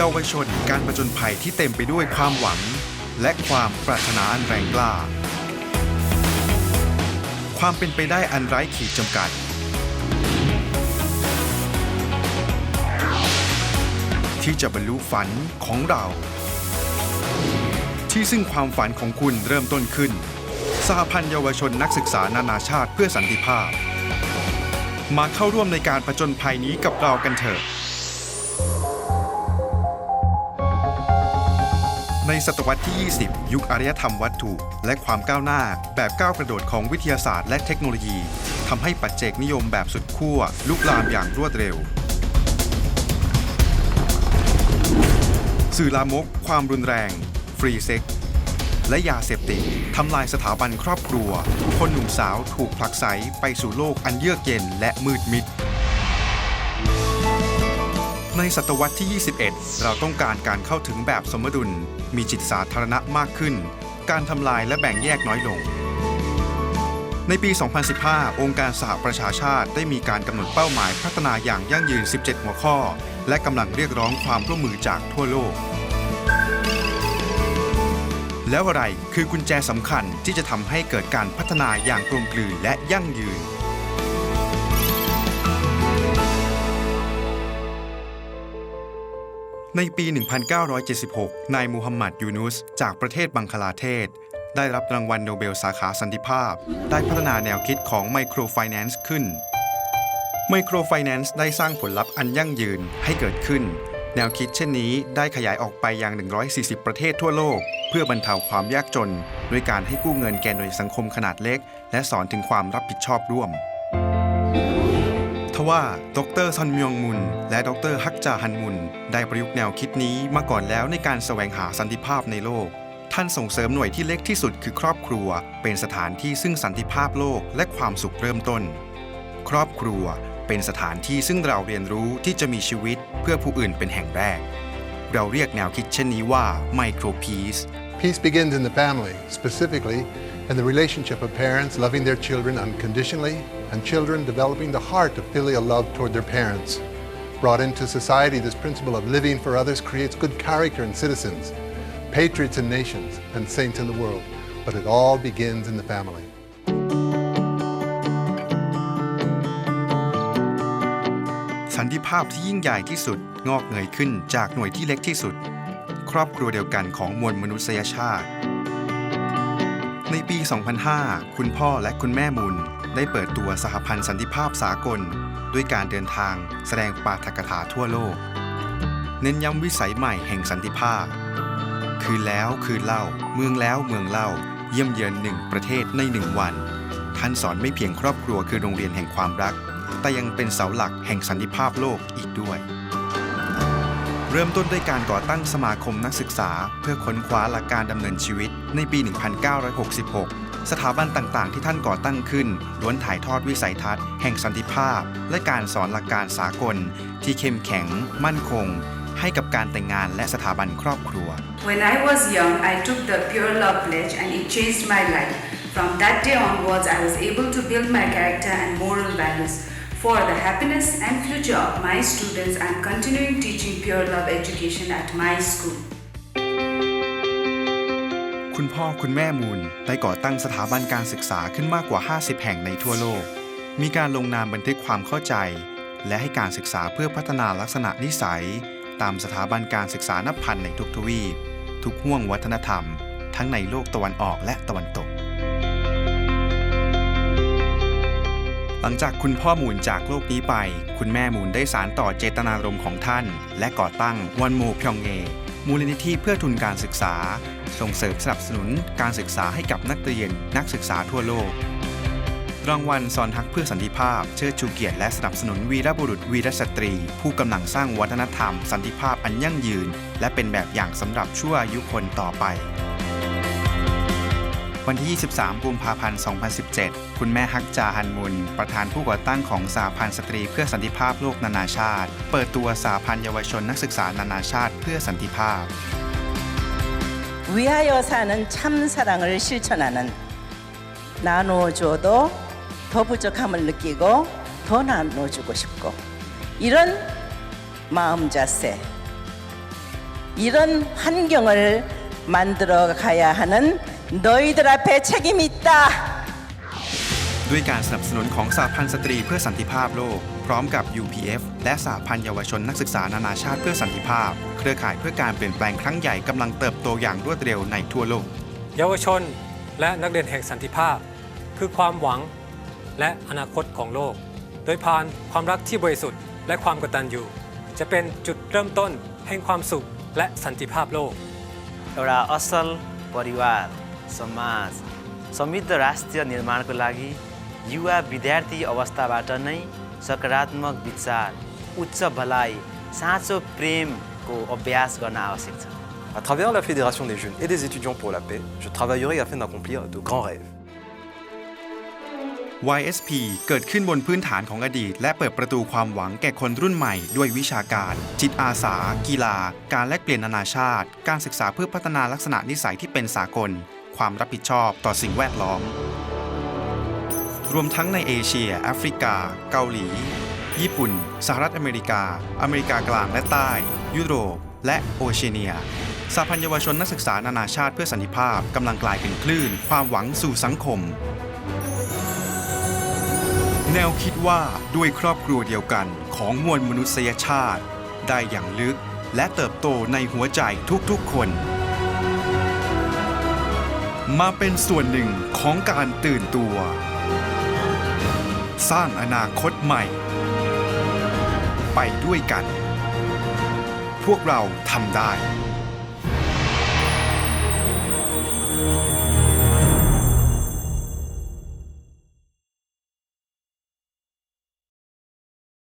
เยาวชนการประจนภัยที่เต็มไปด้วยความหวัง และความปรารถนาอันแรงกล้า ความเป็นไปได้อันไร้ขีดจำกัด ที่จะบรรลุฝันของเรา ที่ซึ่งความฝันของคุณเริ่มต้นขึ้น สหพันธ์เยาวชนนักศึกษานานาชาติเพื่อสันติภาพ มาเข้าร่วมในการประจนภัยนี้กับเรากันเถอะ ในศตวรรษที่ 20 ยุคอารยธรรมวัตถุ และความก้าวหน้า แบบก้าวกระโดดของวิทยาศาสตร์และเทคโนโลยีทำให้ปัจเจกนิยมแบบสุดขั้วลุกลามอย่างรวดเร็ว สื่อลามก ความรุนแรง ฟรีเซ็กและยาเสพติดทำลายสถาบันครอบครัว คนหนุ่มสาวถูกผลักไสไปสู่โลกอันเยือกเย็นและมืดมิด ในศตวรรษที่ 21 เราต้องการการเข้าถึงแบบสมดุล มีจิตสาธารณะมากขึ้น การทำลายและแบ่งแยกน้อยลง ในปี 2015 องค์การสหประชาชาติได้มีการกำหนดเป้าหมายพัฒนาอย่างยั่งยืน 17 หัวข้อ และกำลังเรียกร้องความร่วมมือจากทั่วโลก แล้วอะไรคือกุญแจสำคัญที่จะทำให้เกิดการพัฒนาอย่างกลมกลืนและยั่งยืน ในปี 1976 นายมูฮัมหมัดยูนุส จากประเทศบังคลาเทศ ได้รับรางวัลโนเบลสาขาสันติภาพ ได้พัฒนาแนวคิดของไมโครไฟแนนซ์ขึ้น ไมโครไฟแนนซ์ได้สร้างผลลัพธ์อันยั่งยืนให้เกิดขึ้น แนวคิดเช่นนี้ได้ขยายออกไปยัง 140 ประเทศทั่วโลก เพื่อบรรเทาความยากจน ด้วยการให้กู้เงินแก่หน่วยสังคมขนาดเล็ก และสอนถึงความรับผิดชอบร่วม ว่า ดรซอนมยองมุน และดรฮักจาฮันมุน ได้ประยุกต์แนวคิดนี้มาก่อนแล้วในการแสวงหาสันติภาพในโลก ท่านส่งเสริมหน่วยที่เล็กที่สุดคือครอบครัว เป็นสถานที่ซึ่งสันติภาพโลกและความสุขเริ่มต้น ครอบครัวเป็นสถานที่ซึ่งเราเรียนรู้ที่จะมีชีวิตเพื่อผู้อื่นเป็นแห่งแรก เราเรียกแนวคิดเช่นนี้ว่า Micro Peace Peace begins in the family, specifically in the relationship of parents loving their children unconditionally and children developing the heart of filial love toward their parents. Brought into society, this principle of living for others creates good character in citizens, patriots in nations, and saints in the world. But it all begins in the family. สันติภาพที่ยิ่งใหญ่ที่สุดงอกเงยขึ้นจากหน่วยที่เล็กที่สุด ครอบครัวเดียวกันของมวลมนุษยชาติ ในปี 2005 คุณพ่อและคุณแม่มุน ได้เปิดตัวสหพันธ์สันติภาพสากล ด้วยการเดินทางแสดงปาฐกถาทั่วโลก เน้นย้ำวิสัยใหม่แห่งสันติภาพ คืนแล้วคืนเล่า เมืองแล้วเมืองเล่า เยี่ยมเยือนหนึ่งประเทศในหนึ่งวัน ท่านสอนไม่เพียงครอบครัวคือโรงเรียนแห่งความรัก แต่ยังเป็นเสาหลักแห่งสันติภาพโลกอีกด้วย เริ่มต้นด้วยการก่อตั้งสมาคมนักศึกษา เพื่อค้นคว้าหลักการดำเนินชีวิตในปี 1966 สถาบันต่างๆ ที่ท่านก่อตั้งขึ้นล้วนถ่ายทอดวิสัยทัศน์แห่งสันติภาพ และการสอนหลักการสากล ที่เข้มแข็ง มั่นคง ให้กับการแต่งงานและสถาบันครอบครัว When I was young, I took the Pure Love Pledge and it changed my life. From that day onwards, I was able to build my character and moral values. For the happiness and future of my students, I am continuing teaching Pure Love education at my school. คุณพ่อคุณแม่มูลได้ก่อตั้งสถาบันการศึกษาขึ้นมากกว่า 50 แห่งในทั่วโลก มีการลงนามบันทึกความเข้าใจ และให้การศึกษาเพื่อพัฒนาลักษณะนิสัย ตามสถาบันการศึกษานับพันในทุกทวีป ทุกห่วงวัฒนธรรม ทั้งในโลกตะวันออกและตะวันตก หลังจากคุณพ่อมูลจากโลกนี้ไป คุณแม่มูลได้สารต่อเจตนารมณ์ของท่าน และก่อตั้งวันโมพยองเอ มูลนิธิเพื่อทุนการศึกษา ส่งเสริมสนับสนุนการศึกษาให้กับนักเรียนนักศึกษาทั่วโลก รางวัลซอนทักเพื่อสันติภาพ เชิดชูเกียรติและสนับสนุนวีรบุรุษวีรสตรี ผู้กำลังสร้างวัฒนธรรม สันติภาพอันยั่งยืน และเป็นแบบอย่างสำหรับชั่วอายุคนต่อไป วันที่ 23 กุมภาพันธ์ 2017 คุณแม่ฮักจาฮันมุน ประธานผู้ก่อตั้งของสหพันธ์สตรีเพื่อสันติภาพโลกนานาชาติ เปิดตัวสหพันธ์เยาวชนนักศึกษานานาชาติเพื่อสันติภาพ 위하여 사는 참 사랑을 실천하는 나눠줘도 더 부족함을 느끼고 더 나눠주고 싶고 이런 마음 자세 이런 환경을 만들어 가야 하는 너희들 앞에 책임이 있다. ด้วยการสนับสนุนของสหพันธ์สตรีเพื่อสันติภาพโลก พร้อมกับ UPF และสหพันธ์เยาวชนนักศึกษานานาชาติเพื่อสันติภาพ เครือข่ายเพื่อการเปลี่ยนแปลงครั้งใหญ่กำลังเติบโตอย่างรวดเร็วในทั่วโลก เยาวชนและนักเรียนแห่งสันติภาพ คือความหวังและอนาคตของโลก โดยผ่านความรักที่บริสุทธิ์และความกตัญญูจะเป็นจุดเริ่มต้นแห่งความสุขและสันติภาพโลก एउटा असल परिवार समाज समृद्ध राष्ट्र निर्माणको लागि युवा विद्यार्थी अवस्थाबाट नै सकारात्मक विचार उच्च भलाइ साँचो प्रेमको अभ्यास गर्न आवश्यक छ À travers la Fédération des jeunes et des étudiants pour la paix, je travaillerai afin d'accomplir de grands rêves. YSP เกิดขึ้นบนพื้นฐานของอดีต และเปิดประตูความหวังแก่คนรุ่นใหม่ ด้วยวิชาการ จิตอาสา กีฬา การแลกเปลี่ยนนานาชาติ การศึกษาเพื่อพัฒนาลักษณะนิสัยที่เป็นสากล ความรับผิดชอบต่อสิ่งแวดล้อม รวมทั้งในเอเชีย แอฟริกา เกาหลี ญี่ปุ่น สหรัฐอเมริกา อเมริกากลางและใต้ ยุโรป และโอเชียเนียสหพันเยาวชนนักศึกษานานาชาติเพื่อสันติภาพกำลังกลายเป็นคลื่น ความหวังสู่สังคม แนวคิดว่าด้วยครอบครัวเดียวกันของมวลมนุษยชาติ ได้อย่างลึกและเติบโตในหัวใจทุกๆคน มาเป็นส่วนหนึ่งของการตื่นตัว สร้างอนาคตใหม่ ไปด้วยกัน พวกเราทำได้